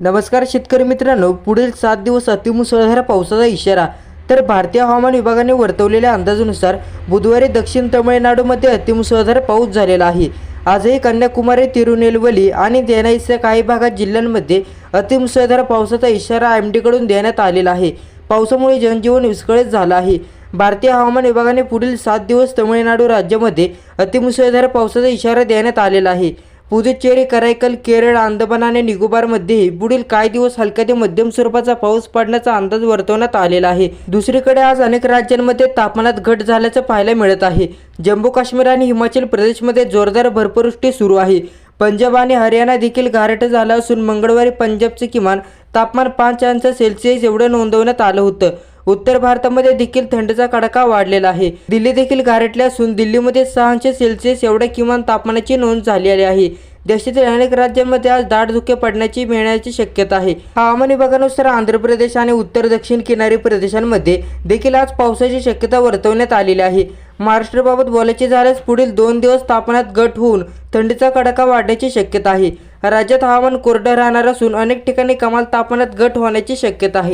नमस्कार शेतकरी मित्रांनो पुढील सात दिवस अतिमुसळधार पावसाचा इशारा तर भारतीय हवामान विभागाने वर्तवलेल्या अंदाजानुसार बुधवारी दक्षिण तमिळनाडूमध्ये अतिमुसळधार पाऊस झालेला आहे. आजही कन्याकुमारी तिरुनेलवली आणि देनाईच्या काही भागात जिल्ह्यांमध्ये अतिमुसळधार पावसाचा इशारा एम डीकडून देण्यात आलेला आहे. पावसामुळे जनजीवन विस्कळीत झालं आहे. भारतीय हवामान विभागाने पुढील सात दिवस तमिळनाडू राज्यामध्ये अतिमुसळधार पावसाचा इशारा देण्यात आलेला आहे. पुदुच्चेरी करायकल केरळ अंदमान आणि निकोबारमध्येही पुढील काही दिवस हलक्या ते मध्यम स्वरूपाचा पाऊस पडण्याचा अंदाज वर्तवण्यात आलेला आहे. दुसरीकडे आज अनेक राज्यांमध्ये तापमानात घट झाल्याचं पाहायला मिळत आहे. जम्मू काश्मीर आणि हिमाचल प्रदेशमध्ये जोरदार भरपूरवृष्टी सुरू आहे. पंजाब आणि हरियाणा देखील गारठ झाला असून मंगळवारी पंजाबचे किमान तापमान पाच अंश सेल्सिअस एवढं नोंदवण्यात आलं होतं. उत्तर भारतामध्ये देखील थंडीचा कडाका वाढलेला आहे. दिल्ली देखील गारठले असून दिल्लीमध्ये सहा अंश सेल्सिअस एवढ्या किमान तापमानाची नोंद झालेली आहे. देशातील अनेक राज्यांमध्ये आज दाट धुके पडण्याची मिळण्याची शक्यता आहे. हवामान विभागानुसार आंध्र प्रदेश आणि उत्तर दक्षिण किनारी प्रदेशांमध्ये देखील आज पावसाची शक्यता वर्तवण्यात आलेली आहे. महाराष्ट्राबाबत बोलायचे झाल्यास पुढील दोन दिवस तापमानात घट होऊन थंडीचा कडाका वाढण्याची शक्यता आहे. राज्यात हवामान कोरडं राहणार असून अनेक ठिकाणी कमाल तापमानात घट होण्याची शक्यता आहे.